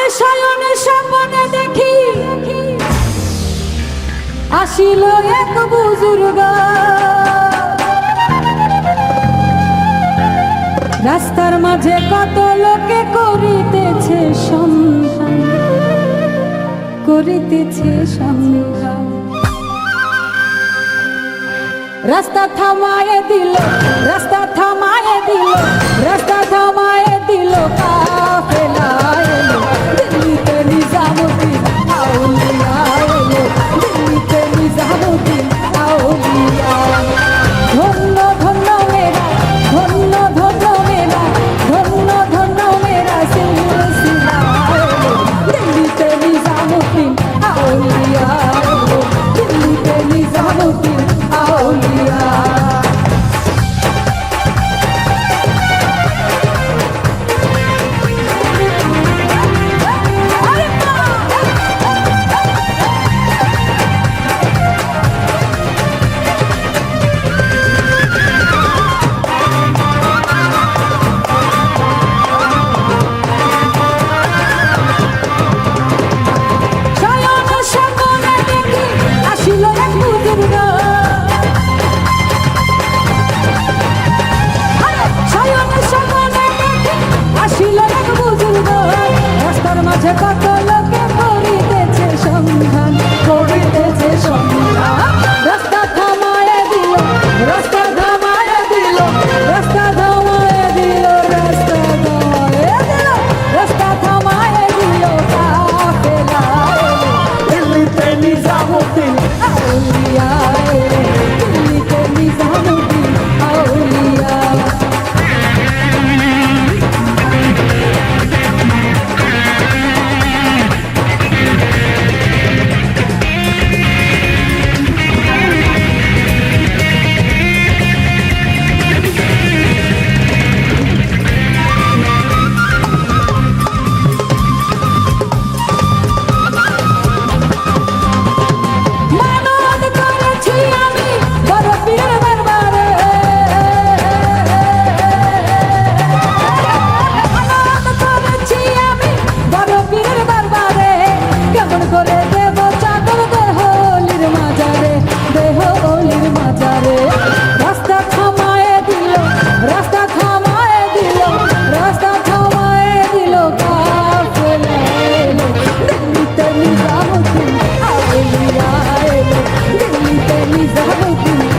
শয়নে শয়নে স্বপনে দেখি। আসিল এক বুজুর্গ। রাস্তার মাঝে কত লোকে করিতেছে সন্ধান করিতেছে সন্ধান। রাস্তা থামায় দিল, রাস্তা থামায় দিল, রাস্তা থামায় দিল কাফেলায়। How about you?